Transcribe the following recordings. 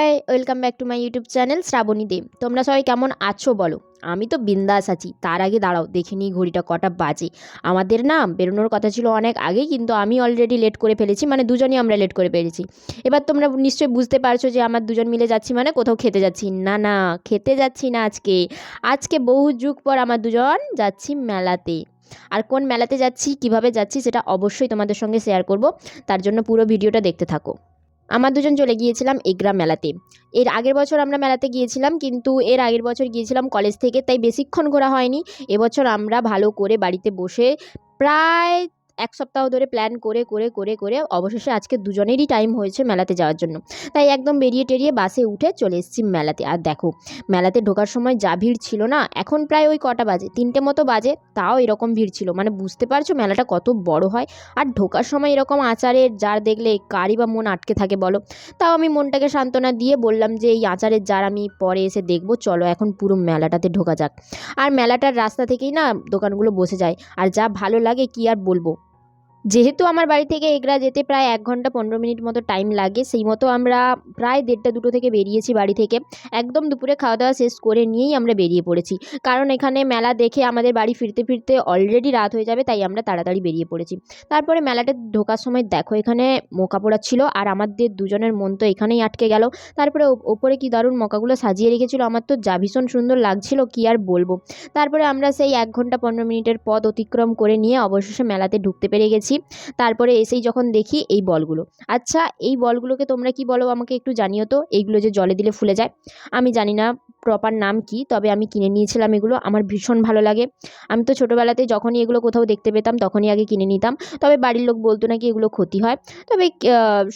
Hi welcome back to my YouTube channel Shrabani Deb. তোমরা সবাই কেমন আছো বলো? আমি তো বিন্দাস আছি, তার আগে দাঁড়াও, দেখে নিই ঘড়িটা কটা বাজে। আমাদের না, বেরোনোর কথা ছিল অনেক আগেই, কিন্তু আমি অলরেডি লেট করে ফেলেছি মানে দুজনই আমরা লেট করে ফেলেছি এবার তোমরা নিশ্চয়ই বুঝতে পারছ যে আমার দুজন মিলে যাচ্ছি মানে কোথাও খেতে যাচ্ছি। না না, খেতে যাচ্ছি না আজকে। আজকে বহু যুগ পর আমার দুজন যাচ্ছি মেলাতে। আর কোন মেলাতে যাচ্ছি, কীভাবে যাচ্ছি, সেটা অবশ্যই তোমাদের সঙ্গে শেয়ার করব। তার জন্য পুরো ভিডিওটা দেখতে থাকো। আমার দুজন চলে গিয়েছিলাম এগরা মেলাতে। এর আগের বছর আমরা মেলাতে গিয়েছিলাম, কিন্তু এর আগের বছর গিয়েছিলাম কলেজ থেকে, তাই বেশিক্ষণ ঘোরা হয়নি। এবছর আমরা ভালো করে বাড়িতে বসে প্রায় এক সপ্তাহ ধরে প্ল্যান করে করে করে করে অবশেষে আজকে দুজনেরই টাইম হয়েছে মেলাতে যাওয়ার জন্য। তাই একদম বেরিয়ে টেরিয়ে বাসে উঠে চলে এসেছি মেলাতে। আর দেখো, মেলাতে ঢোকার সময় যা ভিড় ছিল না, এখন প্রায় ওই কটা বাজে, তিনটে মতো বাজে, তাও এরকম ভিড় ছিল। মানে বুঝতে পারছ মেলাটা কত বড় হয়। আর ঢোকার সময় এরকম আচারের জার দেখলে কারই বা মন আটকে থাকে বলো? তাও আমি মনটাকে সান্ত্বনা দিয়ে বললাম যে এই আচারের জার আমি পরে এসে দেখব, চলো এখন পুরো মেলাটাতে ঢোকা যাক। আর মেলাটার রাস্তা থেকেই না দোকানগুলো বসে যায়। আর যা ভালো লাগে কি আর বলব? যেহেতু আমার বাড়ি থেকে এগরা যেতে প্রায় এক ঘণ্টা পনেরো মিনিট মতো টাইম লাগে, সেই মতো আমরা প্রায় দেড়টা দুটো থেকে বেরিয়েছি বাড়ি থেকে। একদম দুপুরে খাওয়া দাওয়া শেষ করে নিয়েই আমরা বেরিয়ে পড়েছি। কারণ এখানে মেলা দেখে আমাদের বাড়ি ফিরতে ফিরতে অলরেডি রাত হয়ে যাবে, তাই আমরা তাড়াতাড়ি বেরিয়ে পড়েছি। তারপরে মেলাটা ঢোকার সময় দেখো, এখানে মোকা পোড়া ছিল, আর আমাদের দুজনের মন তো এখানেই আটকে গেল। তারপরে ওপরে কি দারুণ মোকাগুলো সাজিয়ে রেখেছিল, আমার তো যা ভীষণ সুন্দর লাগছিল, কি আর বলব। তারপরে আমরা সেই এক ঘণ্টা পনেরো মিনিটের পথ অতিক্রম করে নিয়ে অবশেষে মেলাতে ঢুকতে পেরে গেছি। তারপরে এসেই যখন দেখি এই বলগুলো। আচ্ছা এই বলগুলোকে তোমরা কি বলো আমাকে একটু জানিও তো? এইগুলো যে জলে দিলে ফুলে যায়। আমি জানি না প্রপার নাম কি, তবে আমি কিনে নিয়েছিলাম এগুলো। আমার ভীষণ ভালো লাগে। আমি তো ছোটোবেলাতে যখনই এগুলো কোথাও দেখতে পেতাম, তখনই আগে কিনে নিতাম। তবে বাড়ির লোক বলতো নাকি এগুলো ক্ষতি হয়। তবে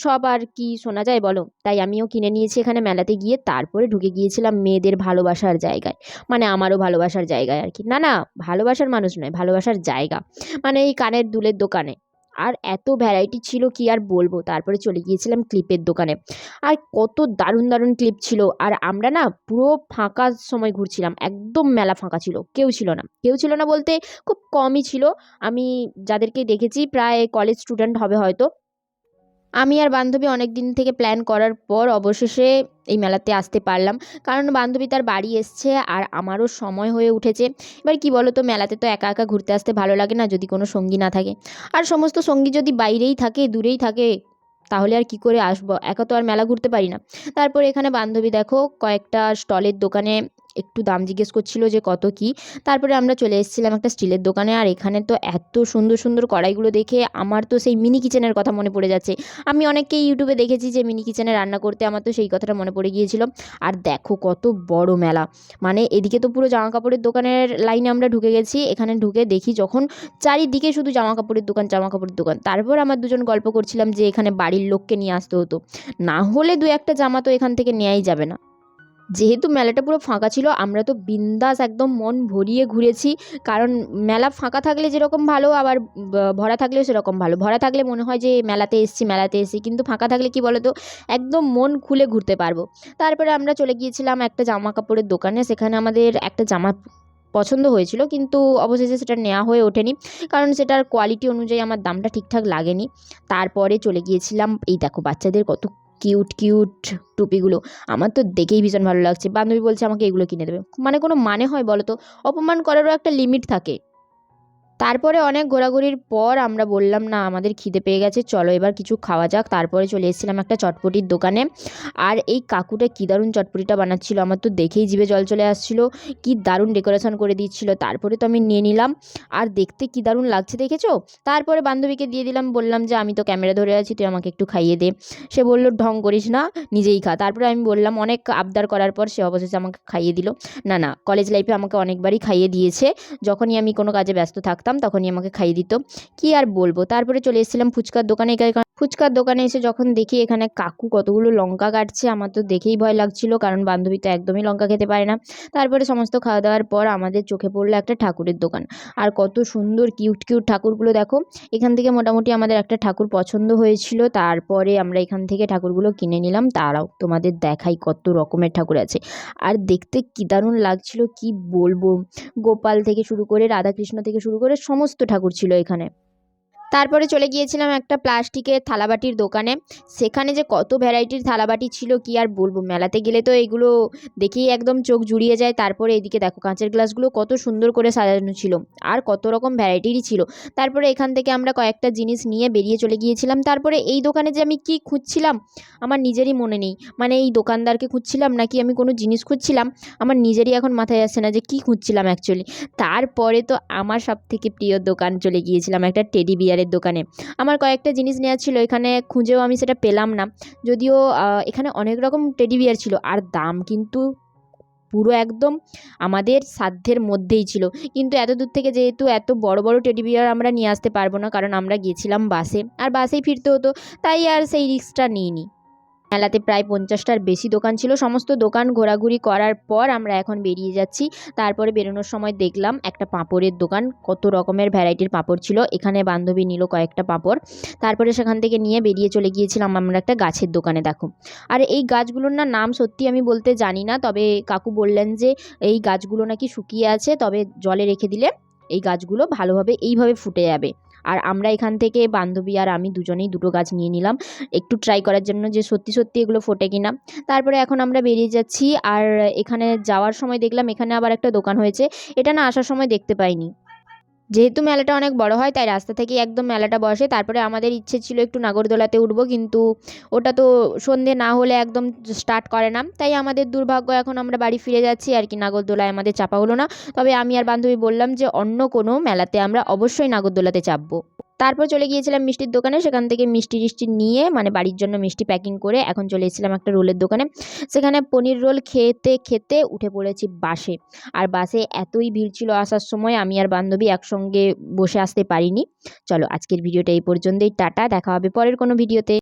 সব আর কি শোনা যায় বলো? তাই আমিও কিনে নিয়েছি এখানে মেলাতে গিয়ে। তারপরে ঢুকে গিয়েছিলাম মেয়েদের ভালোবাসার জায়গায়। মানে আমারও ভালোবাসার জায়গায় আর কি। না না, ভালোবাসার মানুষ নয়, ভালোবাসার জায়গা। মানে এই কানের দুলের দোকানে। আর এত ভ্যারাইটি ছিল কি আর বলব? তারপরে চলে গিয়েছিলাম ক্লিপের দোকানে। আর কত দারুণ দারুণ ক্লিপ ছিল। আর আমরা না পুরো ফাঁকা সময় ঘুরছিলাম। একদম মেলা ফাঁকা ছিল। কেউ ছিল না। কেউ ছিল না বলতে খুব কমই ছিল। আমি যাদেরকে দেখেছি প্রায় কলেজ স্টুডেন্ট হবে হয়তো। আমি আর বান্ধবী অনেক দিন থেকে প্ল্যান করার পর অবশেষে এই মেলাতে আসতে পারলাম। কারণ বান্ধবী তার বাড়ি এসছে আর আমারও সময় হয়ে উঠেছে। এবার কি বলো তো মেলাতে তো একা একা ঘুরতে আসতে ভালো লাগে না যদি কোনো সঙ্গী না থাকে। আর সমস্ত সঙ্গী যদি বাইরেই থাকে, দূরেই থাকে, তাহলে আর কি করে আসব? একা তো আর মেলা ঘুরতে পারি না। তারপর এখানে বান্ধবী দেখো, কয়েকটা স্টলের দোকানে একটু দাম জিজ্ঞেস করছিল যে কত কি। তারপরে আমরা চলে এসেছিলাম একটা স্টিলের দোকানে আর এখানে তো এত সুন্দর সুন্দর কড়াইগুলো দেখে আমার তো সেই মিনি কিচেনের কথা মনে পড়ে যাচ্ছে। আমি অনেককেই ইউটিউবে দেখেছি যে মিনি কিচেনে রান্না করতে আমার তো সেই কথাটা মনে পড়ে গিয়েছিল। আর দেখো কত বড় মেলা। মানে এদিকে তো পুরো জামা কাপড়ের দোকানের লাইনে আমরা ঢুকে গেছি। এখানে ঢুকে দেখি যখন চারিদিকে শুধু জামা কাপড়ের দোকান জামা কাপড়ের দোকান। তারপর আমার দুজন গল্প করছিলাম যে এখানে বাড়ির লোককে নিয়ে আসতে হতো। না হলে দু একটা জামা তো এখান থেকে নেওয়াই যাবে না। যেহেতু মেলাটা পুরো ফাঁকা ছিল, আমরা তো বিন্দাস একদম মন ভরিয়ে ঘুরেছি। কারণ মেলা ফাঁকা থাকলে যেরকম ভালো, আবার ভরা থাকলেও সেরকম ভালো। ভরা থাকলে মনে হয় যে, মেলাতে এসছি মেলাতে এসছি। কিন্তু ফাঁকা থাকলে কি বলো তো একদম মন খুলে ঘুরতে পারব। তারপরে আমরা চলে গিয়েছিলাম একটা জামা কাপড়ের দোকানে। সেখানে আমাদের একটা জামা পছন্দ হয়েছিল, কিন্তু অবশেষে সেটা নেওয়া হয়ে ওঠেনি। কারণ সেটার কোয়ালিটি অনুযায়ী আমার দামটা ঠিকঠাক লাগেনি। তারপরে চলে গিয়েছিলাম, এই দেখো বাচ্চাদের কত কিউট কিউট টুপিগুলো। আমার তো দেখেই ভীষণ ভালো লাগছে। বান্ধবী বলছে, আমাকে এগুলো কিনে দেবে। মানে কোনো মানে হয় বলো তো? অপমান করারও একটা লিমিট থাকে। তারপরে অনেক ঘোরাঘুরির পর আমরা বললাম, না, আমাদের খিদে পেয়ে গেছে, চলো এবার কিছু খাওয়া যাক। তারপরে চলে এসেছিলাম একটা চটপটির দোকানে। আর এই কাকুটা কী দারুণ চটপটিটা বানাচ্ছিল, আমার তো দেখেই জিভে জল চলে আসছিল। কি দারুণ ডেকোরেশন করে দিচ্ছিল, তারপরে তো আমি নিয়ে নিলাম। আর দেখতে কি দারুণ লাগছে দেখেছ? তারপরে বান্ধবীকে দিয়ে দিলাম, বললাম যে, আমি তো ক্যামেরা ধরে আছি, তুই আমাকে একটু খাইয়ে দে। সে বলল, ঢং করিস না, নিজেই খা। তারপরে আমি বললাম, অনেক আবদার করার পর সে অবশেষে আমাকে খাইয়ে দিল। না না, কলেজ লাইফে আমাকে অনেকবারই খাইয়ে দিয়েছে। যখনই আমি কোনো কাজে ব্যস্ত থাকতাম তখনই আমাকে খাইয়ে দিত। কি আর বলব? তারপরে চলে এসেছিলাম ফুচকার দোকানে। ফুচকার দোকানে এসে যখন দেখি এখানে কাকু কতগুলো লঙ্কা কাটছে, আমার তো দেখেই ভয় লাগছিল, কারণ বান্ধবী তো একদমই লঙ্কা খেতে পারে না। তারপরে সমস্ত খাওয়া দাওয়ার পর আমাদের চোখে পড়ল একটা ঠাকুরের দোকান। আর কত সুন্দর কিউট কিউট ঠাকুরগুলো দেখো। এখান থেকে মোটামুটি আমাদের একটা ঠাকুর পছন্দ হয়েছিল, তারপরে আমরা এখান থেকে ঠাকুরগুলো কিনে নিলাম। তারাও তোমাদের দেখাই কত রকমের ঠাকুর আছে। আর দেখতে কি দারুণ লাগছিল, কি বলব? গোপাল থেকে শুরু করে রাধাকৃষ্ণ থেকে শুরু করে সমস্ত ঠাকুর ছিল এখানে। তারপরে চলে গিয়েছিলাম একটা প্লাস্টিকের থালাবাটির দোকানে। সেখানে যে কত ভ্যারাইটির থালাবাটি ছিল কি আর বলব? মেলাতে গেলে তো এগুলো দেখেই একদম চোখ জুড়িয়ে যায়। তারপরে এদিকে দেখো কাঁচের গ্লাসগুলো কত সুন্দর করে সাজানো ছিল। আর কত রকম ভ্যারাইটিরই ছিল। তারপরে এখান থেকে আমরা কয়েকটা জিনিস নিয়ে বেরিয়ে চলে গিয়েছিলাম। তারপরে এই দোকানে যে আমি কি খুঁজছিলাম, আমার নিজেরই মনে নেই। মানে এই দোকানদারকে খুঁজছিলাম নাকি আমি কোনো জিনিস খুঁজছিলাম, আমার নিজেরই এখন মাথায় আসছে না যে কী খুঁজছিলাম অ্যাকচুয়ালি তারপরে তো আমার সবথেকে প্রিয় দোকান চলে গিয়েছিলাম একটা টেডি বিয়ারের দোকানে। আমার কয়েকটা জিনিস নেওয়া ছিল, এখানে খুঁজেও আমি সেটা পেলাম না। যদিও এখানে অনেক রকম টেডি বিয়ার ছিল, আর দাম কিন্তু পুরো একদম আমাদের সাধ্যের মধ্যেই ছিল। কিন্তু এত দূর থেকে যেহেতু এত বড় বড় টেডি বিয়ার আমরা নিয়ে আসতে পারব না, কারণ আমরা গিয়েছিলাম বাসে। আর বাসেই ফিরতে হতো, তাই আর সেই রিস্কটা নিইনি। মেলাতে প্রায় পঞ্চাশটার বেশি দোকান ছিল। সমস্ত দোকান ঘোরাঘুরি করার পর আমরা এখন বেরিয়ে যাচ্ছি। তারপরে বেরোনোর সময় দেখলাম একটা পাঁপড়ের দোকান। কত রকমের ভ্যারাইটির পাঁপড় ছিল। এখানে বান্ধবী নিল কয়েকটা পাঁপড়। তারপরে সেখান থেকে নিয়ে বেরিয়ে চলে গিয়েছিলাম আমরা একটা গাছের দোকানে, দেখো। আর এই গাছগুলোর না নাম সত্যি আমি বলতে জানি না, তবে কাকু বললেন যে এই গাছগুলো নাকি শুকিয়ে আছে, তবে জলে রেখে দিলে এই গাছগুলো ভালোভাবে এইভাবে ফুটে যাবে। আর আমরা এখান থেকে বান্ধবী আর আমি দুজনেই দুটো গাছ নিয়ে নিলাম। একটু ট্রাই করার জন্য যে সত্যি সত্যি এগুলো ফোটে কিনা। তারপরে এখন আমরা বেরিয়ে যাচ্ছি আর এখানে যাওয়ার সময় দেখলাম এখানে আবার একটা দোকান হয়েছে। এটা না আসার সময় দেখতে পাইনি। যেহেতু মেলাটা অনেক বড় হয়, তাই রাস্তা থেকে একদম মেলাটা বসে। তারপরে আমাদের ইচ্ছে ছিল একটু নাগরদোলাতে উঠবো, কিন্তু ওটা তো সন্ধে না হলে একদম স্টার্ট করে না। তাই আমাদের দুর্ভাগ্য, এখন আমরা বাড়ি ফিরে যাচ্ছি আর কি নাগরদোলায় আমাদের চাপা হলো না। তবে আমি আর বান্ধবী বললাম যে অন্য কোনো মেলাতে আমরা অবশ্যই নাগরদোলাতে চাপবো। তারপর চলে গিয়েছিলাম মিষ্টির দোকানে। সেখান থেকে মিষ্টি টিষ্টি নিয়ে মানে বাড়ির জন্য মিষ্টি প্যাকিং করে এখন চলে এসেছিলাম একটা রোলের দোকানে। সেখানে পনির রোল খেতে খেতে উঠে পড়েছি বাসে। আর বাসে এতই ভিড় ছিল আসার সময়, আমি আর বান্ধবী একসঙ্গে বসে আসতে পারিনি। চলো আজকের ভিডিওটা এই পর্যন্তই। টাটা, দেখা হবে পরের কোনো ভিডিওতে।